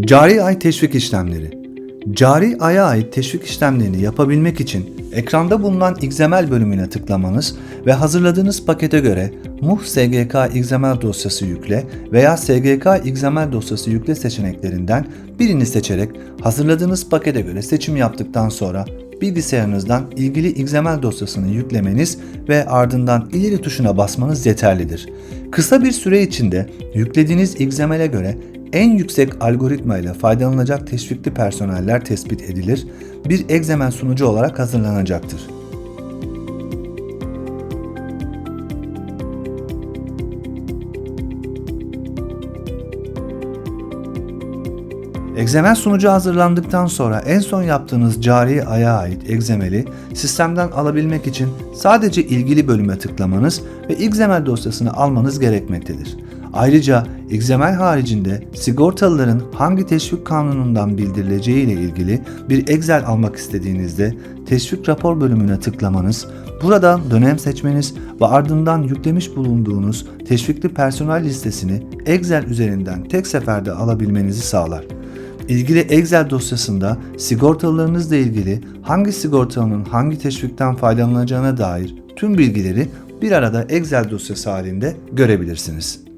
Cari ay teşvik işlemleri. Cari aya ait teşvik işlemlerini yapabilmek için ekranda bulunan XML bölümüne tıklamanız ve hazırladığınız pakete göre MUH SGK XML dosyası yükle veya SGK XML dosyası yükle seçeneklerinden birini seçerek hazırladığınız pakete göre seçim yaptıktan sonra bilgisayarınızdan ilgili XML dosyasını yüklemeniz ve ardından ileri tuşuna basmanız yeterlidir. Kısa bir süre içinde yüklediğiniz XML'e göre en yüksek algoritma ile faydalanacak teşvikli personeller tespit edilir, bir egzemen sunucu olarak hazırlanacaktır. Egzemen sunucu hazırlandıktan sonra en son yaptığınız cari aya ait egzemeli sistemden alabilmek için sadece ilgili bölüme tıklamanız ve XML dosyasını almanız gerekmektedir. Ayrıca XML haricinde sigortalıların hangi teşvik kanunundan bildirileceği ile ilgili bir Excel almak istediğinizde teşvik rapor bölümüne tıklamanız, buradan dönem seçmeniz ve ardından yüklemiş bulunduğunuz teşvikli personel listesini Excel üzerinden tek seferde alabilmenizi sağlar. İlgili Excel dosyasında sigortalarınızla ilgili hangi sigortalının hangi teşvikten faydalanacağına dair tüm bilgileri bir arada Excel dosyası halinde görebilirsiniz.